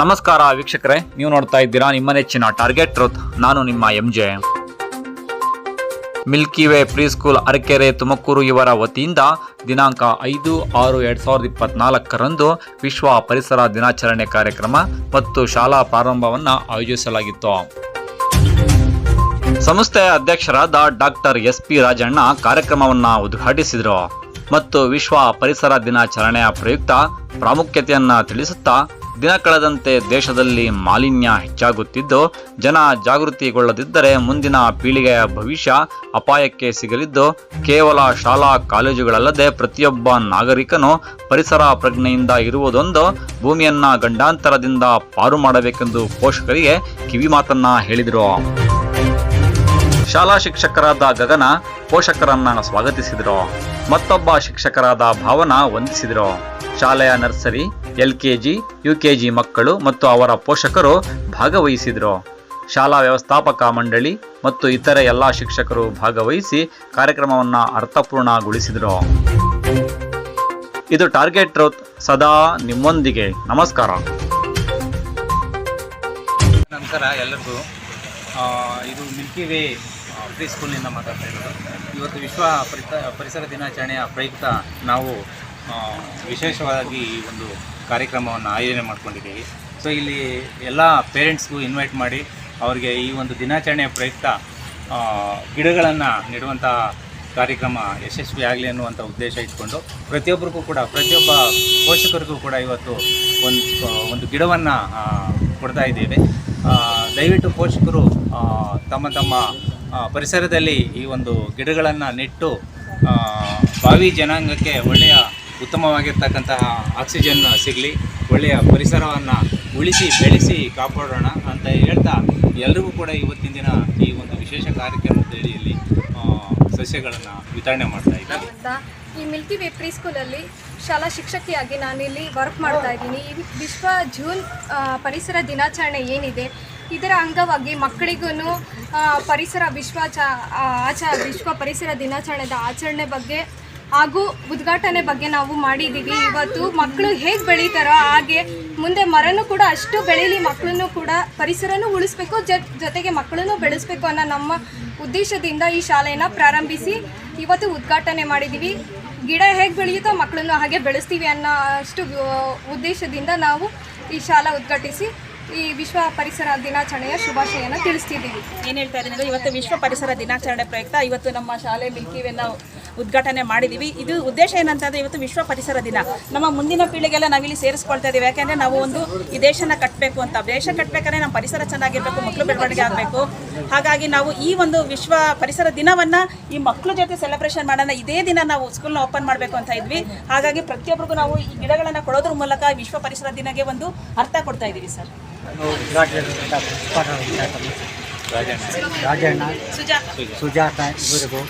ನಮಸ್ಕಾರ ವೀಕ್ಷಕರೇ, ನೀವು ನೋಡ್ತಾ ಇದ್ದೀರಾ ನಿಮ್ಮ ನೆಚ್ಚಿನ ಟಾರ್ಗೆಟ್ ಟ್ರೂತ್ ನಾನು ನಿಮ್ಮ M J Milky Way pre school Arakere Tumakuru ಇವರ ವತಿಯಿಂದ ದಿನಾಂಕ ಐದು ಆರು ಎರಡು ಸಾವಿರದ ಇಪ್ಪತ್ನಾಲ್ಕರಂದು ವಿಶ್ವ ಪರಿಸರ ದಿನಾಚರಣೆ ಕಾರ್ಯಕ್ರಮ ಮತ್ತು ಶಾಲಾ ಪ್ರಾರಂಭವನ್ನು ಆಯೋಜಿಸಲಾಗಿತ್ತು. ಸಂಸ್ಥೆಯ ಅಧ್ಯಕ್ಷರಾದ ಡಾಕ್ಟರ್ ಎಸ್ ಪಿ ರಾಜಣ್ಣ ಕಾರ್ಯಕ್ರಮವನ್ನು ಉದ್ಘಾಟಿಸಿದರು. ಮತ್ತು ವಿಶ್ವ ಪರಿಸರ ದಿನಾಚರಣೆಯ ಪ್ರಯುಕ್ತ ಪ್ರಾಮುಖ್ಯತೆಯನ್ನು ತಿಳಿಸುತ್ತಾ ದಿನ ಕಳೆದಂತೆ ದೇಶದಲ್ಲಿ ಮಾಲಿನ್ಯ ಹೆಚ್ಚಾಗುತ್ತಿದ್ದು, ಜನ ಜಾಗೃತಿಗೊಳ್ಳದಿದ್ದರೆ ಮುಂದಿನ ಪೀಳಿಗೆಯ ಭವಿಷ್ಯ ಅಪಾಯಕ್ಕೆ ಸಿಗಲಿದ್ದು, ಕೇವಲ ಶಾಲಾ ಕಾಲೇಜುಗಳಲ್ಲದೆ ಪ್ರತಿಯೊಬ್ಬ ನಾಗರಿಕನು ಪರಿಸರ ಪ್ರಜ್ಞೆಯಿಂದ ಇರುವುದೊಂದು ಭೂಮಿಯನ್ನ ಗಂಡಾಂತರದಿಂದ ಪಾರು ಮಾಡಬೇಕೆಂದು ಪೋಷಕರಿಗೆ ಕಿವಿಮಾತನ್ನ ಹೇಳಿದರು. ಶಾಲಾ ಶಿಕ್ಷಕರಾದ ಗಗನ ಪೋಷಕರನ್ನ ಸ್ವಾಗತಿಸಿದರು. ಮತ್ತೊಬ್ಬ ಶಿಕ್ಷಕರಾದ ಭಾವನಾ ವಂದಿಸಿದರು. ಶಾಲೆಯ ನರ್ಸರಿ ಎಲ್ಕೆಜಿ ಯುಕೆಜಿ ಮಕ್ಕಳು ಮತ್ತು ಅವರ ಪೋಷಕರು ಭಾಗವಹಿಸಿದರು. ಶಾಲಾ ವ್ಯವಸ್ಥಾಪಕ ಮಂಡಳಿ ಮತ್ತು ಇತರೆ ಎಲ್ಲ ಶಿಕ್ಷಕರು ಭಾಗವಹಿಸಿ ಕಾರ್ಯಕ್ರಮವನ್ನು ಅರ್ಥಪೂರ್ಣಗೊಳಿಸಿದರು. ಇದು ಟಾರ್ಗೆಟ್ ಟ್ರೌತ್, ಸದಾ ನಿಮ್ಮೊಂದಿಗೆ. ನಮಸ್ಕಾರ. ನಮಸ್ಕಾರ ಎಲ್ಲರಿಗೂ ಇದು ಮಿಲ್ಕಿ ವೇ ಸ್ಕೂಲ್ನಿಂದ ಮಾತಾಡ್ತಾ ಇರೋದು. ಇವತ್ತು ವಿಶ್ವ ಪರಿಸರ ದಿನಾಚರಣೆಯ ಪ್ರಯುಕ್ತ ನಾವು ವಿಶೇಷವಾಗಿ ಈ ಒಂದು ಕಾರ್ಯಕ್ರಮವನ್ನು ಆಯೋಜನೆ ಮಾಡ್ಕೊಂಡಿದ್ದೀವಿ. ಸೊ ಇಲ್ಲಿ ಎಲ್ಲ ಪೇರೆಂಟ್ಸ್ಗೂ ಇನ್ವೈಟ್ ಮಾಡಿ ಅವರಿಗೆ ಈ ಒಂದು ದಿನಾಚರಣೆಯ ಪ್ರಯುಕ್ತ ಗಿಡಗಳನ್ನು ನೆಡುವಂಥ ಕಾರ್ಯಕ್ರಮ ಯಶಸ್ವಿ ಆಗಲಿ ಅನ್ನುವಂಥ ಉದ್ದೇಶ ಇಟ್ಕೊಂಡು ಪ್ರತಿಯೊಬ್ಬರಿಗೂ ಕೂಡ, ಪ್ರತಿಯೊಬ್ಬ ಪೋಷಕರಿಗೂ ಕೂಡ ಇವತ್ತು ಒಂದು ಒಂದು ಗಿಡವನ್ನು ಕೊಡ್ತಾ ಇದ್ದೇವೆ. ದಯವಿಟ್ಟು ಪೋಷಕರು ತಮ್ಮ ತಮ್ಮ ಪರಿಸರದಲ್ಲಿ ಈ ಒಂದು ಗಿಡಗಳನ್ನು ನೆಟ್ಟು ಭಾವಿ ಜನಾಂಗಕ್ಕೆ ಒಳ್ಳೆಯ ಉತ್ತಮವಾಗಿರ್ತಕ್ಕಂತಹ ಆಕ್ಸಿಜನ್ ಸಿಗಲಿ, ಒಳ್ಳೆಯ ಪರಿಸರವನ್ನು ಉಳಿಸಿ, ಬೆಳೆಸಿ, ಕಾಪಾಡೋಣ ಅಂತ ಹೇಳ್ತಾ ಎಲ್ರಿಗೂ ಕೂಡ ಇವತ್ತಿನ ದಿನ ಈ ಒಂದು ವಿಶೇಷ ಕಾರ್ಯಕ್ರಮದ ಅಡಿಯಲ್ಲಿ ಸಸ್ಯಗಳನ್ನು ವಿತರಣೆ ಮಾಡ್ತಾ ಇದ್ದಾರೆ ಈ ಮಿಲ್ಕಿ ವೇ ಪ್ರೀ ಸ್ಕೂಲಲ್ಲಿ ಶಾಲಾ ಶಿಕ್ಷಕಿಯಾಗಿ ನಾನಿಲ್ಲಿ ವರ್ಕ್ ಮಾಡ್ತಾ ಇದ್ದೀನಿ. ಈ ವಿಶ್ವ ಜೂನ್ ಪರಿಸರ ದಿನಾಚರಣೆ ಏನಿದೆ, ಇದರ ಅಂಗವಾಗಿ ಮಕ್ಕಳಿಗೂ ಪರಿಸರ ವಿಶ್ವಾಚ ಚ ಆಚ, ವಿಶ್ವ ಪರಿಸರ ದಿನಾಚರಣೆದ ಆಚರಣೆ ಬಗ್ಗೆ ಹಾಗೂ ಉದ್ಘಾಟನೆ ಬಗ್ಗೆ ನಾವು ಮಾಡಿದ್ದೀವಿ. ಇವತ್ತು ಮಕ್ಕಳು ಹೇಗೆ ಬೆಳೀತಾರೋ ಹಾಗೆ ಮುಂದೆ ಮರನೂ ಕೂಡ ಅಷ್ಟು ಬೆಳೀಲಿ ಮಕ್ಕಳನ್ನು ಕೂಡ ಪರಿಸರನೂ ಉಳಿಸ್ಬೇಕು ಜೊತೆಗೆ ಮಕ್ಕಳನ್ನು ಬೆಳೆಸ್ಬೇಕು ಅನ್ನೋ ನಮ್ಮ ಉದ್ದೇಶದಿಂದ ಈ ಶಾಲೆಯನ್ನು ಪ್ರಾರಂಭಿಸಿ ಇವತ್ತು ಉದ್ಘಾಟನೆ ಮಾಡಿದ್ದೀವಿ. ಗಿಡ ಹೇಗೆ ಬೆಳೆಯುತ್ತೋ ಮಕ್ಕಳನ್ನು ಹಾಗೆ ಬೆಳೆಸ್ತೀವಿ ಅನ್ನೋ ಅಷ್ಟು ಉದ್ದೇಶದಿಂದ ನಾವು ಈ ಶಾಲಾ ಉದ್ಘಾಟಿಸಿ ಈ ವಿಶ್ವ ಪರಿಸರ ದಿನಾಚರಣೆಯ ಶುಭಾಶಯನ ತಿಳಿಸ್ತಿದ್ದೀವಿ. ಏನು ಹೇಳ್ತಾ ಇದ್ದೀನಿ ಇವತ್ತು ವಿಶ್ವ ಪರಿಸರ ದಿನಾಚರಣೆ ಪ್ರಯುಕ್ತ ಇವತ್ತು ನಮ್ಮ ಶಾಲೆ ಮಿಲ್ಕಿವೆನ ಉದ್ಘಾಟನೆ ಮಾಡಿದ್ದೀವಿ ಇದು ಉದ್ದೇಶ ಏನಂತಂದರೆ ಇವತ್ತು ವಿಶ್ವ ಪರಿಸರ ದಿನ. ನಮ್ಮ ಮುಂದಿನ ಪೀಳಿಗೆಲ್ಲ ನಾವಿಲ್ಲಿ ಸೇರಿಸ್ಕೊಳ್ತಾ ಇದ್ದೀವಿ. ಯಾಕೆಂದರೆ ನಾವು ಒಂದು ಈ ದೇಶನ ಕಟ್ಟಬೇಕು ಅಂತ. ದೇಶ ಕಟ್ಟಬೇಕಂದ್ರೆ ನಮ್ಮ ಪರಿಸರ ಚೆನ್ನಾಗಿರಬೇಕು ಮಕ್ಕಳು ಬೆಳವಣಿಗೆ ಆಗಬೇಕು. ಹಾಗಾಗಿ ನಾವು ಈ ಒಂದು ವಿಶ್ವ ಪರಿಸರ ದಿನವನ್ನು ಈ ಮಕ್ಕಳ ಜೊತೆ ಸೆಲೆಬ್ರೇಷನ್ ಮಾಡೋಣ. ಇದೇ ದಿನ ನಾವು ಸ್ಕೂಲ್ನ ಓಪನ್ ಮಾಡಬೇಕು ಅಂತ ಇದ್ವಿ. ಹಾಗಾಗಿ ಪ್ರತಿಯೊಬ್ಬರಿಗೂ ನಾವು ಈ ಗಿಡಗಳನ್ನು ಕೊಡೋದ್ರ ಮೂಲಕ ವಿಶ್ವ ಪರಿಸರ ದಿನಕ್ಕೆ ಒಂದು ಅರ್ಥ ಕೊಡ್ತಾ ಇದ್ದೀವಿ ಸರ್. ರಾಜಣ್ಣ ಸುಜಾ ಸುಜಾತ ಇವರಿಗೂ.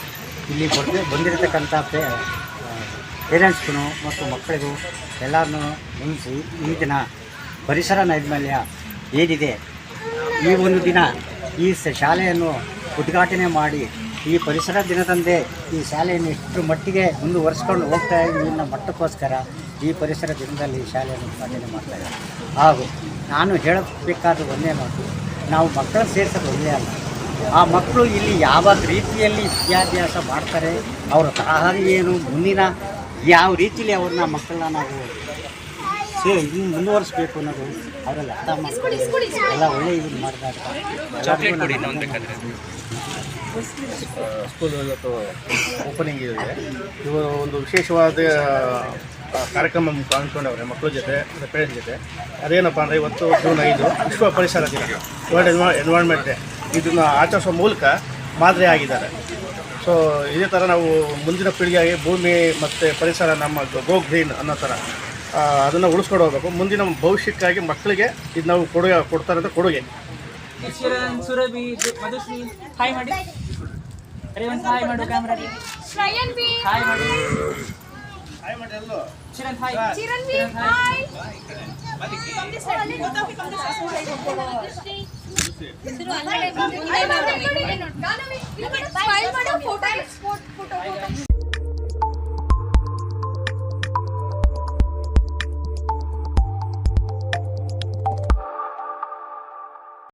ಇಲ್ಲಿ ಬಂದು, ಬಂದಿರತಕ್ಕಂಥ ಪೇ ಪೇರೆಂಟ್ಸ್ಗೂ ಮತ್ತು ಮಕ್ಕಳಿಗೂ ಎಲ್ಲರನ್ನೂ ನೆನೆಸಿ ಈ ದಿನ ಪರಿಸರ ನೈರ್ಮಲ್ಯ ಏನಿದೆ, ಈ ಒಂದು ದಿನ ಈ ಶಾಲೆಯನ್ನು ಉದ್ಘಾಟನೆ ಮಾಡಿ ಈ ಪರಿಸರ ದಿನದಂದೇ ಈ ಶಾಲೆಯನ್ನು ಎಷ್ಟು ಮಟ್ಟಿಗೆ ಮುಂದುವರಿಸ್ಕೊಂಡು ಹೋಗ್ತಾ ಇದನ್ನ ಮಟ್ಟಕ್ಕೋಸ್ಕರ ಈ ಪರಿಸರ ದಿನದಲ್ಲಿ ಈ ಶಾಲೆಯನ್ನು ಉದ್ಘಾಟನೆ ಮಾಡ್ತಾ ಇದ್ದಾರೆ. ಹಾಗೂ ನಾನು ಹೇಳಬೇಕಾದ ಒಂದೇ ಮಾತು, ನಾವು ಮಕ್ಕಳನ್ನು ಸೇರಿಸೋದು ಒಂದೇ ಅಲ್ಲ. ಆ ಮಕ್ಕಳು ಇಲ್ಲಿ ಯಾವ ರೀತಿಯಲ್ಲಿ ವಿದ್ಯಾಭ್ಯಾಸ ಮಾಡ್ತಾರೆ ಅವರ ತರಹ ಏನು ಮುಂದಿನ ಯಾವ ರೀತಿಯಲ್ಲಿ ಅವ್ರನ್ನ ಮಕ್ಕಳನ್ನ ನಾವು ಸೇ ಇನ್ನು ಮುಂದುವರಿಸ್ಬೇಕು ಅನ್ನೋದು ಅವರಲ್ಲಿ ಅರ್ಥ ಮಾಡ್ಕೊಂಡು ಎಲ್ಲ ಒಳ್ಳೆ ಇದು ಮಾಡಿದಾಗ ಸ್ಕೂಲ್ ಇವತ್ತು ಓಪನಿಂಗ್ ಇದೆ ಇವರು ಒಂದು ವಿಶೇಷವಾದ ಕಾರ್ಯಕ್ರಮ ಕಾಣ್ಕೊಂಡವ್ರೆ ಮಕ್ಕಳ ಜೊತೆ ಮತ್ತು ಪೇರೆಂಟ್ಸ್ ಜೊತೆ. ಅದೇನಪ್ಪ ಅಂದರೆ ಇವತ್ತು ಜೂನ್ ಐದು ವಿಶ್ವ ಪರಿಸರ ದಿನ. ವರ್ಲ್ಡ್ ಎನ್ವಾ ಎನ್ವೈರ್ಮೆಂಟ್ ಡೇ ಇದನ್ನು ಆಚರಿಸೋ ಮೂಲಕ ಮಾದರಿ ಆಗಿದ್ದಾರೆ. ಸೊ ಇದೇ ಥರ ನಾವು ಮುಂದಿನ ಪೀಳಿಗೆಗೆ ಭೂಮಿ ಮತ್ತು ಪರಿಸರ ನಮ್ಮ ಗೋ ಗ್ರೀನ್ ಅನ್ನೋ ಥರ ಅದನ್ನು ಉಳಿಸ್ಕೊಂಡು ಹೋಗಬೇಕು. ಮುಂದಿನ ಭವಿಷ್ಯಕ್ಕಾಗಿ ಮಕ್ಕಳಿಗೆ ಇದು ನಾವು ಕೊಡುಗೆ ಕೊಡ್ತಾರಂತ ಕೊಡುಗೆ. ಸುರಭಿ ಮಧುಶ್ರೀ ಹಾಯ್ ಮಾಡಿ. ರೇವಂತ್ ಹಾಯ್ ಮಾಡು ಕ್ಯಾಮ್ರಾಗೆ ಹಾಯ್ ಮಾಡಿ. ಹಾಯ್. ಚಿರಣ್ ಹಾಯ್. ಸ್ಮೈಲ್ ಮಾಡೋ फ़ोटो फ़ोटो